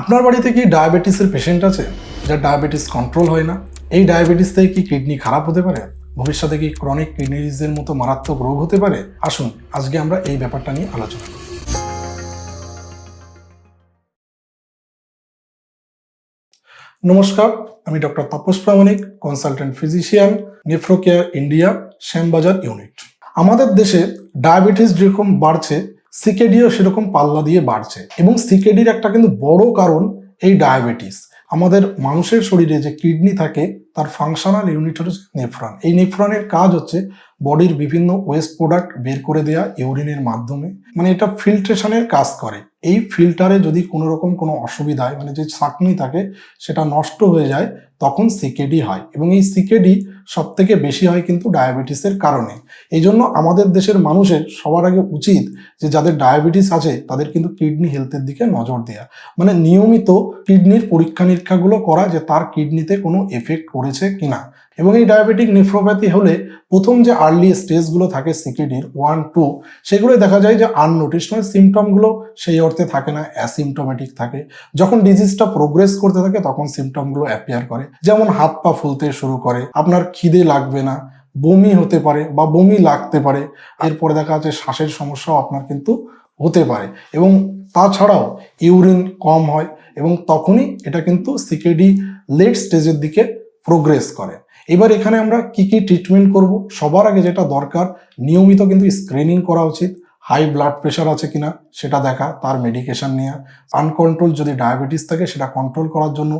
আপনার বাড়িতে কি ডায়াবেটিসের পেশেন্ট আছে? যার ডায়াবেটিস কন্ট্রোল হয় না? এই ডায়াবেটিস থেকে কি কিডনি খারাপ হতে পারে? ভবিষ্যতে কি ক্রনিক কিডনি ডিজিজের মতো মারাত্মক রোগ হতে পারে? আসুন, আজকে আমরা এই ব্যাপারটা নিয়ে আলোচনা করি। নমস্কার, আমি doctor Tapas Pramanik consultant physician Nephrocare India Shyambazar unit আমাদের দেশে ডায়াবেটিস যেরকম বাড়ছে সিকেডিও সেরকম পাল্লা দিয়ে বাড়ছে এবং সিকেডির একটা কিন্তু বড় কারণ এই ডায়াবেটিস। আমাদের মানুষের শরীরে যে কিডনি থাকে তার ফাংশনাল ইউনিট হচ্ছে নেফ্রন এই নেফ্রনের কাজ হচ্ছে বডির বিভিন্ন ওয়েস্ট প্রোডাক্ট বের করে দেওয়া ইউরিনের মাধ্যমে। মানে এটা ফিল্ট্রেশনের কাজ করে। এই ফিল্টারে যদি কোনো রকম কোনো অসুবিধা হয় মানে যে চাকনি থাকে, সেটা নষ্ট হয়ে যায়, তখন সিকেডি হয়। এবং এই সিকেডি সব থেকে বেশি হয় কিন্তু ডায়াবেটিসের কারণে। এই জন্য আমাদের দেশের মানুষের সবার আগে উচিত যে যাদের ডায়াবেটিস আছে, তাদের কিন্তু কিডনি হেলথের দিকে নজর দেওয়া মানে নিয়মিত কিডনির পরীক্ষা নিরীক্ষাগুলো করা যে তার কিডনিতে কোনো এফেক্ট করেছে কিনা। এবং এই ডায়াবেটিক নেফ্রোপ্যাথি হলে প্রথম যে আর্লি স্টেজগুলো থাকে সিকেডির ওয়ান টু সেগুলোই দেখা যায় যে আননোটিস মানে সিমটমগুলো সেই অর্থে থাকে না অ্যাসিমটোমেটিক থাকে। যখন ডিজিজটা প্রোগ্রেস করতে থাকে, তখন সিমটমগুলো অ্যাপিয়ার করে। যেমন হাত পা ফুলতে শুরু করে, আপনার খিদে লাগবে না, বমি হতে পারে বা বমি লাগতে পারে, এরপরে দেখা যাচ্ছে শ্বাসের সমস্যাও আপনার কিন্তু হতে পারে। এবং তাছাড়াও ইউরিন কম হয়, এবং তখনই এটা কিন্তু সিকেডি লেট স্টেজের দিকে প্রোগ্রেস করে। এবার এখানে আমরা কি কি ট্রিটমেন্ট করব? সবার আগে যেটা দরকার, নিয়মিত কিন্তু স্ক্রিনিং করা উচিত। হাই ব্লাড প্রেশার আছে কিনা? সেটা দেখা, তার মেডিকেশন নেওয়া আনকন্ট্রোল যদি ডায়াবেটিস থাকে, সেটা কন্ট্রোল করার জন্য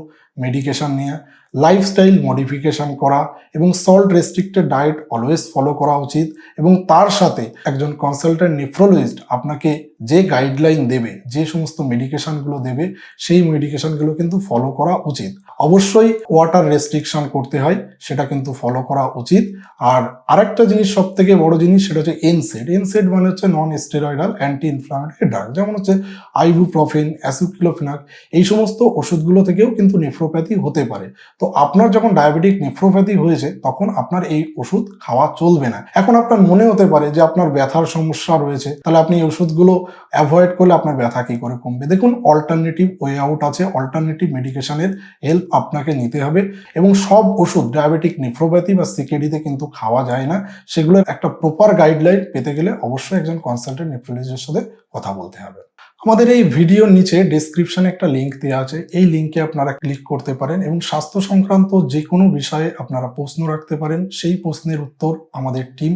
মেডিকেশন নেওয়া লাইফস্টাইল মডিফিকেশন করা এবং salt restricted diet always follow করা উচিত এবং তার সাথে একজন কনসালটেন্ট নেফ্রোলজিস্ট আপনাকে যে গাইডলাইন দেবে, যে সমস্ত মেডিকেশনগুলো দেবে, সেই মেডিকেশনগুলো কিন্তু ফলো করা উচিত। অবশ্যই ওয়াটার রেস্ট্রিকশন করতে হয়, সেটা কিন্তু ফলো করা উচিত। আর আরেকটা জিনিস সব থেকে বড় জিনিস, সেটা হচ্ছে এনসেড এনসেড মানে হচ্ছে non steroidal anti inflammatory drug যেমন হচ্ছে আইবুপ্রফেন অ্যাসিক্লোফিনাক এই সমস্ত ওষুধগুলো থেকেও কিন্তু নেফ্রোপ্যাথি হতে পারে। তো আপনার যখন ডায়াবেটিক নেফ্রোপ্যাথি হয়েছে, তখন আপনার এই ওষুধ খাওয়া চলবে না। এখন আপনার মনে হতে পারে যে আপনার ব্যথার সমস্যা রয়েছে, তাহলে আপনি এই ওষুধগুলো অ্যাভয়েড করলে আপনার ব্যথা কী করে কমবে? দেখুন অল্টারনেটিভ ওয়ে আউট আছে অল্টারনেটিভ মেডিকেশনের হেল্প আপনাকে নিতে হবে এবং সব ওষুধ ডায়াবেটিক নেফ্রোপ্যাথি বা সিকেডিতে কিন্তু খাওয়া যায় না। সেগুলোর একটা প্রপার গাইডলাইন পেতে গেলে অবশ্যই একজন কনসালটেন্ট নেফ্রোলজিস্টের সাথে কথা বলতে হবে। আমাদের এই ভিডিওর নিচে ডিসক্রিপশনে একটা লিঙ্ক দেওয়া আছে। এই লিঙ্কে আপনারা ক্লিক করতে পারেন এবং স্বাস্থ্য সংক্রান্ত যে কোনো বিষয়ে আপনারা প্রশ্ন রাখতে পারেন, সেই প্রশ্নের উত্তর আমাদের টিম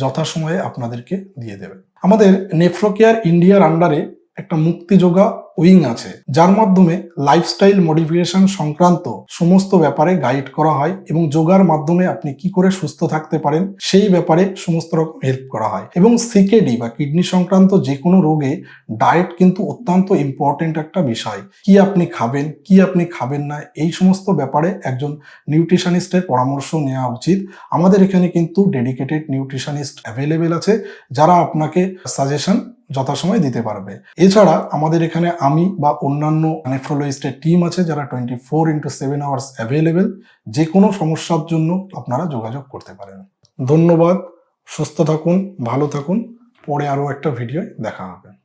যথাসময়ে আপনাদেরকে দিয়ে দেবে। আমাদের নেফ্রোকেয়ার ইন্ডিয়ার আন্ডারে একটা মুক্তিযোগা উইং আছে, যার মাধ্যমে লাইফস্টাইল মডিফিকেশন সংক্রান্ত সমস্ত ব্যাপারে গাইড করা হয় এবং যোগার মাধ্যমে আপনি কি করে সুস্থ থাকতে পারেন, সেই ব্যাপারে সমস্ত রকম হেল্প করা হয়। এবং সিকেডি বা কিডনি সংক্রান্ত যে কোনো রোগে ডায়েট কিন্তু অত্যন্ত ইম্পর্টেন্ট একটা বিষয়। কি আপনি খাবেন, কি আপনি খাবেন না, এই সমস্ত ব্যাপারে একজন নিউট্রিশনিস্টের পরামর্শ নেওয়া উচিত। আমাদের এখানে কিন্তু ডেডিকেটেড নিউট্রিশনিস্ট অ্যাভেলেবেল আছে, যারা আপনাকে সাজেশন যথাসময় দিতে পারবে। এছাড়া আমাদের এখানে আমি বা অন্যান্য নেফ্রোলজিস্টের টিম আছে যারা twenty four into seven hours available যে কোনো সমস্যার জন্য আপনারা যোগাযোগ করতে পারেন। ধন্যবাদ, সুস্থ থাকুন, ভালো থাকুন, পরে আরও একটা ভিডিও দেখা হবে।